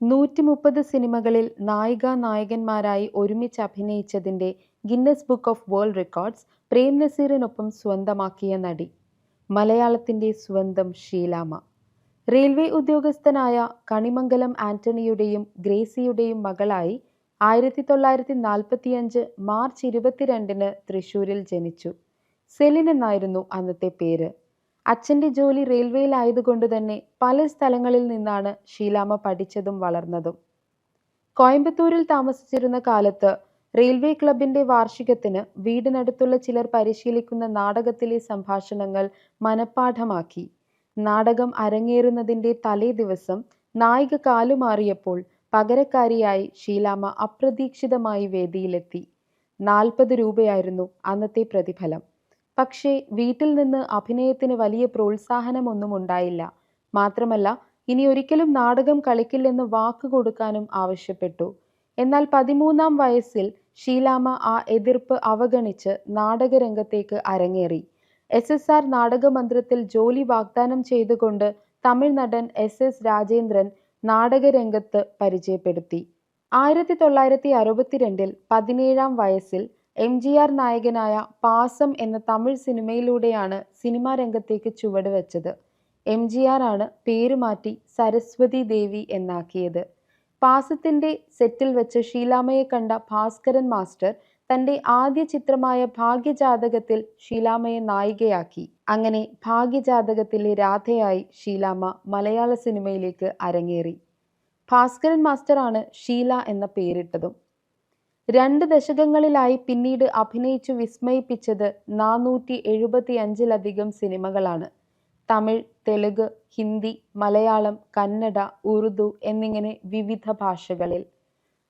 നൂറ്റി മുപ്പത് സിനിമകളിൽ നായിക നായകന്മാരായി ഒരുമിച്ച് അഭിനയിച്ചതിന്റെ Guinness book of world records Prem നസീറിനൊപ്പം സ്വന്തമാക്കിയ നടി. മലയാളത്തിന്റെ സ്വന്തം ഷീലാമ. റെയിൽവേ ഉദ്യോഗസ്ഥനായ കണിമംഗലം ആന്റണിയുടെയും ഗ്രേസിയുടെയും മകളായി ആയിരത്തി തൊള്ളായിരത്തി നാൽപ്പത്തിയഞ്ച് മാർച്ച് ഇരുപത്തിരണ്ടിന് തൃശൂരിൽ ജനിച്ചു. സെലിൻ എന്നായിരുന്നു അന്നത്തെ പേര്. അച്ഛന്റെ ജോലി റെയിൽവേയിലായതുകൊണ്ട് തന്നെ പല സ്ഥലങ്ങളിൽ നിന്നാണ് ഷീലാമ്മ പഠിച്ചതും വളർന്നതും. കോയമ്പത്തൂരിൽ താമസിച്ചിരുന്ന കാലത്ത് റെയിൽവേ ക്ലബിന്റെ വാർഷികത്തിന് വീടിനടുത്തുള്ള ചിലർ പരിശീലിക്കുന്ന നാടകത്തിലെ സംഭാഷണങ്ങൾ മനഃപ്പാഠമാക്കി. നാടകം അരങ്ങേറുന്നതിന്റെ തലേ ദിവസം നായിക കാലുമാറിയപ്പോൾ പകരക്കാരിയായി ഷീലാമ്മ അപ്രതീക്ഷിതമായി വേദിയിലെത്തി. നാൽപ്പത് രൂപയായിരുന്നു അന്നത്തെ പ്രതിഫലം. പക്ഷേ വീട്ടിൽ നിന്ന് അഭിനയത്തിന് വലിയ പ്രോത്സാഹനമൊന്നും ഉണ്ടായില്ല. മാത്രമല്ല ഇനി ഒരിക്കലും നാടകം കളിക്കില്ലെന്ന് വാക്ക് കൊടുക്കാനും ആവശ്യപ്പെട്ടു. എന്നാൽ പതിമൂന്നാം വയസ്സിൽ ഷീലാമ്മ ആ എതിർപ്പ് അവഗണിച്ച് നാടകരംഗത്തേക്ക് അരങ്ങേറി. എസ് എസ് ആർ നാടകമന്ത്രത്തിൽ ജോലി വാഗ്ദാനം ചെയ്തുകൊണ്ട് തമിഴ് നടൻ എസ് എസ് രാജേന്ദ്രൻ നാടകരംഗത്ത് പരിചയപ്പെടുത്തി. ആയിരത്തി തൊള്ളായിരത്തി അറുപത്തിരണ്ടിൽ പതിനേഴാം വയസ്സിൽ എം ജി ആർ നായകനായ പാസം എന്ന തമിഴ് സിനിമയിലൂടെയാണ് സിനിമാ രംഗത്തേക്ക് ചുവടുവെച്ചത് എം ജി ആർ ആണ് പേരുമാറ്റി സരസ്വതി ദേവി എന്നാക്കിയത്. പാസത്തിന്റെ സെറ്റിൽ വെച്ച് ഷീലാമയെ കണ്ട ഭാസ്കരൻ മാസ്റ്റർ തന്റെ ആദ്യ ചിത്രമായ ഭാഗ്യജാതകത്തിൽ ഷീലാമയെ നായികയാക്കി. അങ്ങനെ ഭാഗ്യജാതകത്തിലെ രാധയായി ഷീലാമ മലയാള സിനിമയിലേക്ക് അരങ്ങേറി. ഭാസ്കരൻ മാസ്റ്ററാണ് ഷീല എന്ന പേരിട്ടതും. രണ്ട് ദശകങ്ങളിലായി പിന്നീട് അഭിനയിച്ചു വിസ്മയിപ്പിച്ചത് നാനൂറ്റി എഴുപത്തി അഞ്ചിലധികം സിനിമകളാണ്. തമിഴ് തെലുഗ് ഹിന്ദി മലയാളം കന്നഡ ഉറുദു എന്നിങ്ങനെ വിവിധ ഭാഷകളിൽ.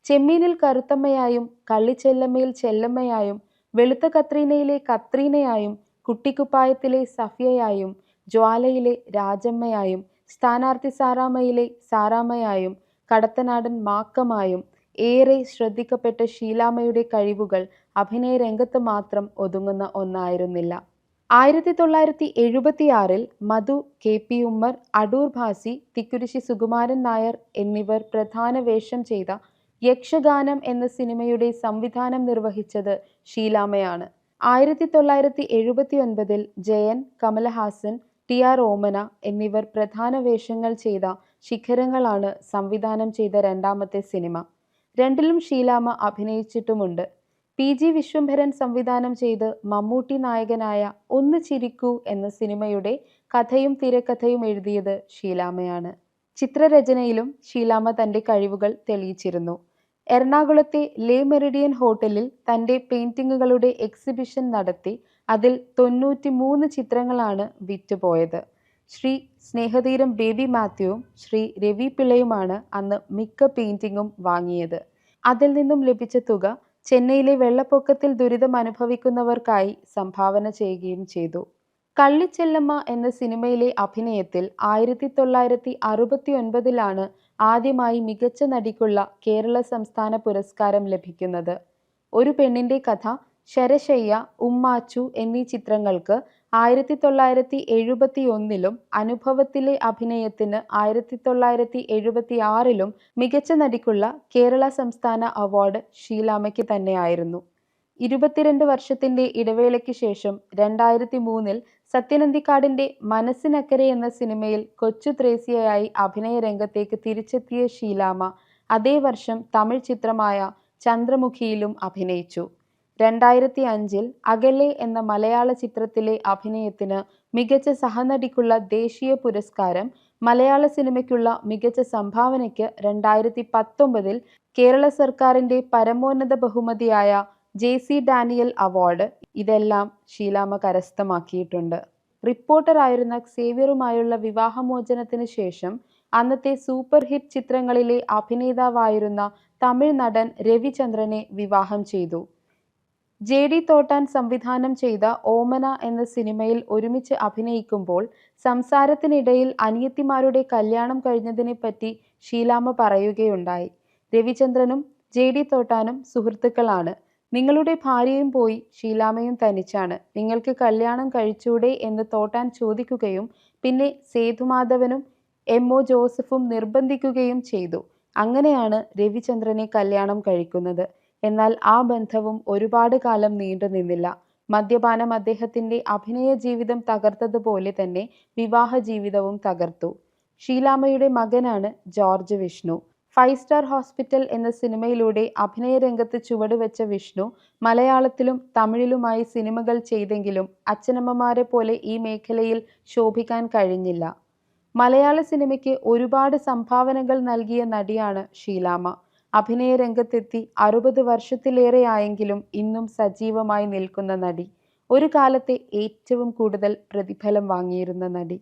ചെമ്മീനിൽ കറുത്തമ്മയായും കള്ളിച്ചെല്ലമ്മയിൽ ചെല്ലമ്മയായും വെളുത്ത കത്രീനയിലെ കത്രീനയായും കുട്ടിക്കുപ്പായത്തിലെ സഫിയയായും ജ്വാലയിലെ രാജമ്മയായും സ്ഥാനാർത്ഥി സാറാമയിലെ സാറാമയായും കടത്തനാടൻ മാക്കമായും ഏറെ ശ്രദ്ധിക്കപ്പെട്ട ഷീലാമ്മയുടെ കഴിവുകൾ അഭിനയ രംഗത്ത് മാത്രം ഒതുങ്ങുന്ന ഒന്നായിരുന്നില്ല. ആയിരത്തി തൊള്ളായിരത്തി എഴുപത്തിയാറിൽ മധു കെ. പി. ഉമ്മർ അടൂർ ഭാസി തിക്കുരിശി സുകുമാരൻ നായർ എന്നിവർ പ്രധാന വേഷം ചെയ്ത യക്ഷഗാനം എന്ന സിനിമയുടെ സംവിധാനം നിർവഹിച്ചത് ഷീലാമ്മയാണ്. ആയിരത്തി തൊള്ളായിരത്തി എഴുപത്തി ഒൻപതിൽ ജയൻ കമലഹാസൻ ടി. ആർ. ഓമന എന്നിവർ പ്രധാന വേഷങ്ങൾ ചെയ്ത ശിഖരങ്ങളാണ് സംവിധാനം ചെയ്ത രണ്ടാമത്തെ സിനിമ. രണ്ടിലും ഷീലാമ്മ അഭിനയിച്ചിട്ടുമുണ്ട്. പി. ജി. വിശ്വംഭരൻ സംവിധാനം ചെയ്ത് മമ്മൂട്ടി നായകനായ ഒന്ന് ചിരിക്കൂ എന്ന സിനിമയുടെ കഥയും തിരക്കഥയും എഴുതിയത് ഷീലാമ്മയാണ് ചിത്രരചനയിലും ഷീലാമ്മ തന്റെ കഴിവുകൾ തെളിയിച്ചിരുന്നു. എറണാകുളത്തെ ലേ മെറിഡിയൻ ഹോട്ടലിൽ തന്റെ പെയിന്റിങ്ങുകളുടെ എക്സിബിഷൻ നടത്തി അതിൽ തൊണ്ണൂറ്റി മൂന്ന് ചിത്രങ്ങളാണ് വിറ്റുപോയത്. ശ്രീ സ്നേഹതീരം ബേബി മാത്യുവും ശ്രീ രവി പിള്ളയുമാണ് അന്ന് മിക്ക പെയിന്റിങ്ങും വാങ്ങിയത്. അതിൽ നിന്നും ലഭിച്ച തുക ചെന്നൈയിലെ വെള്ളപ്പൊക്കത്തിൽ ദുരിതം അനുഭവിക്കുന്നവർക്കായി സംഭാവന ചെയ്യുകയും ചെയ്തു. കള്ളിച്ചെല്ലമ്മ എന്ന സിനിമയിലെ അഭിനയത്തിൽ ആയിരത്തി തൊള്ളായിരത്തി അറുപത്തി ഒൻപതിലാണ് ആദ്യമായി മികച്ച നടിക്കുള്ള കേരള സംസ്ഥാന പുരസ്കാരം ലഭിക്കുന്നത്. ഒരു പെണ്ണിന്റെ കഥ ശരശയ്യ ഉമ്മാച്ചു എന്നീ ചിത്രങ്ങൾക്ക് ആയിരത്തി തൊള്ളായിരത്തി എഴുപത്തി ഒന്നിലും അനുഭവത്തിലെ അഭിനയത്തിന് ആയിരത്തി തൊള്ളായിരത്തി എഴുപത്തി ആറിലും മികച്ച നടിക്കുള്ള കേരള സംസ്ഥാന അവാർഡ് ഷീലാമയ്ക്ക് തന്നെയായിരുന്നു. ഇരുപത്തിരണ്ട് വർഷത്തിന്റെ ഇടവേളയ്ക്ക് ശേഷം രണ്ടായിരത്തി മൂന്നിൽ സത്യനന്ദിക്കാടിന്റെ മനസ്സിനക്കരെ എന്ന സിനിമയിൽ കൊച്ചു ത്രേസ്യയായി അഭിനയ രംഗത്തേക്ക് തിരിച്ചെത്തിയ ഷീലാമ അതേ വർഷം തമിഴ് ചിത്രമായ ചന്ദ്രമുഖിയിലും അഭിനയിച്ചു. രണ്ടായിരത്തി അഞ്ചിൽ അകലെ എന്ന മലയാള ചിത്രത്തിലെ അഭിനയത്തിന് മികച്ച സഹനടിക്കുള്ള ദേശീയ പുരസ്കാരം മലയാള സിനിമയ്ക്കുള്ള മികച്ച സംഭാവനയ്ക്ക് രണ്ടായിരത്തി പത്തൊമ്പതിൽ കേരള സർക്കാരിന്റെ പരമോന്നത ബഹുമതിയായ ജെ സി ഡാനിയൽ അവാർഡ് ഇതെല്ലാം ഷീലാമ കരസ്ഥമാക്കിയിട്ടുണ്ട്. റിപ്പോർട്ടറായിരുന്ന സേവ്യറുമായുള്ള വിവാഹമോചനത്തിന് ശേഷം അന്നത്തെ സൂപ്പർ ഹിറ്റ് ചിത്രങ്ങളിലെ അഭിനേതാവായിരുന്ന തമിഴ് നടൻ രവിചന്ദ്രനെ വിവാഹം ചെയ്തു. ജെ ഡി തോട്ടാൻ സംവിധാനം ചെയ്ത ഓമന എന്ന സിനിമയിൽ ഒരുമിച്ച് അഭിനയിക്കുമ്പോൾ സംസാരത്തിനിടയിൽ അനിയത്തിമാരുടെ കല്യാണം കഴിഞ്ഞതിനെപ്പറ്റി ഷീലാമ്മ പറയുകയുണ്ടായി. രവിചന്ദ്രനും ജെ ഡി തോട്ടാനും സുഹൃത്തുക്കളാണ്. നിങ്ങളുടെ ഭാര്യയും പോയി ഷീലാമ്മയും തനിച്ചാണ്. നിങ്ങൾക്ക് കല്യാണം കഴിച്ചൂടെ എന്ന് തോട്ടാൻ ചോദിക്കുകയും പിന്നെ സേതുമാധവനും എം ഒ ജോസഫും നിർബന്ധിക്കുകയും ചെയ്തു. അങ്ങനെയാണ് രവിചന്ദ്രനെ കല്യാണം കഴിക്കുന്നത്. എന്നാൽ ആ ബന്ധവും ഒരുപാട് കാലം നീണ്ടു നിന്നില്ല. മദ്യപാനം അദ്ദേഹത്തിന്റെ അഭിനയ ജീവിതം തകർത്തതുപോലെ തന്നെ വിവാഹ ജീവിതവും തകർത്തു. ഷീലാമയുടെ മകനാണ് George Vishnu. Five star hospital എന്ന സിനിമയിലൂടെ അഭിനയ രംഗത്ത് ചുവടുവെച്ച വിഷ്ണു മലയാളത്തിലും തമിഴിലുമായി സിനിമകൾ ചെയ്തെങ്കിലും അച്ഛനമ്മമാരെ പോലെ ഈ മേഖലയിൽ ശോഭിക്കാൻ കഴിഞ്ഞില്ല. മലയാള സിനിമയ്ക്ക് ഒരുപാട് സംഭാവനകൾ നൽകിയ നടിയാണ് ഷീലാമ്മ. അഭിനയ രംഗത്തെത്തി അറുപത് വർഷത്തിലേറെയായെങ്കിലും ഇന്നും സജീവമായി നിൽക്കുന്ന നടി. ഒരു കാലത്തെ ഏറ്റവും കൂടുതൽ പ്രതിഫലം വാങ്ങിയിരുന്ന നടി.